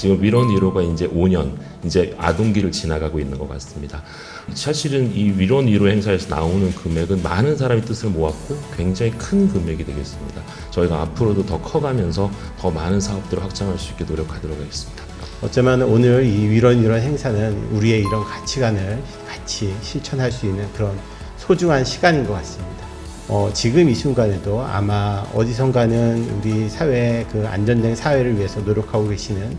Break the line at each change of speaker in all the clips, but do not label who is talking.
지금 위론 1호가 이제 5년 이제 아동기를 지나가고 있는 것 같습니다. 사실은 이 위론 1호 행사에서 나오는 금액은 많은 사람이 뜻을 모았고 굉장히 큰 금액이 되겠습니다. 저희가 앞으로도 더 커가면서 더 많은 사업들을 확장할 수 있게 노력하도록 하겠습니다.
어쩌면 오늘 이 위론 이런 행사는 우리의 이런 가치관을 같이 실천할 수 있는 그런 소중한 시간인 것 같습니다. 어, 지금 이 순간에도 아마 어디선가는 우리 사회 그 안전된 사회를 위해서 노력하고 계시는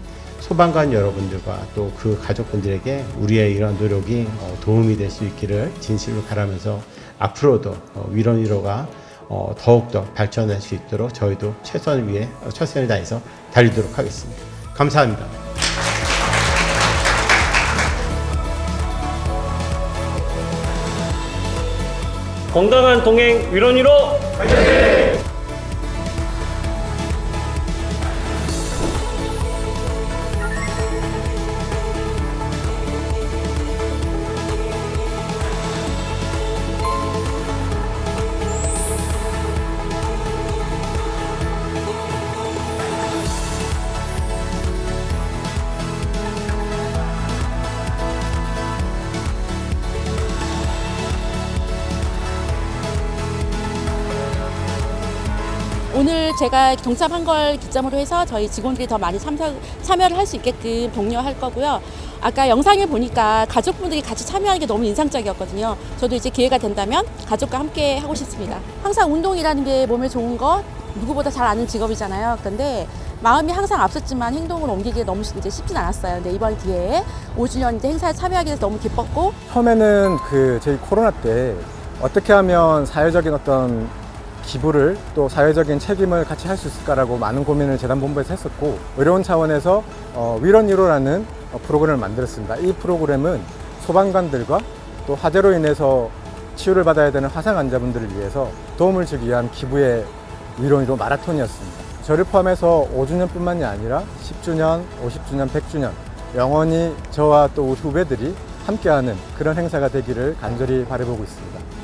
소방관 여러분들과 또 그 가족분들에게 우리의 이런 노력이 어, 도움이 될 수 있기를 진실로 바라면서 앞으로도 어, 1호가 어, 더욱더 발전할 수 있도록 저희도 최선을 위해 어, 최선을 다해서 달리도록 하겠습니다. 감사합니다.
건강한 동행 위론위로
오늘 제가 동참한 걸 기점으로 해서 저희 직원들이 더 많이 참여, 참여를 할 수 있게끔 독려할 거고요. 아까 영상을 보니까 가족분들이 같이 참여하는 게 너무 인상적이었거든요. 저도 이제 기회가 된다면 가족과 함께 하고 싶습니다. 항상 운동이라는 게 몸에 좋은 것 누구보다 잘 아는 직업이잖아요. 근데 마음이 항상 앞섰지만 행동을 옮기기 너무 이제 쉽진 않았어요. 근데 이번 기회에 5주년 이제 행사에 참여하게 돼서 너무 기뻤고
처음에는 그 저희 코로나 때 어떻게 하면 사회적인 어떤 기부를 또 사회적인 책임을 같이 할 수 있을까라고 많은 고민을 재단본부에서 했었고 어려운 차원에서 어, 위런 1호라는 프로그램을 만들었습니다. 이 프로그램은 소방관들과 또 화재로 인해서 치유를 받아야 되는 화상 환자분들을 위해서 도움을 주기 위한 기부의 위론 1호 마라톤이었습니다. 저를 포함해서 5주년뿐만이 아니라 10주년, 50주년, 100주년 영원히 저와 또 후배들이 함께하는 그런 행사가 되기를 간절히 바라보고 있습니다.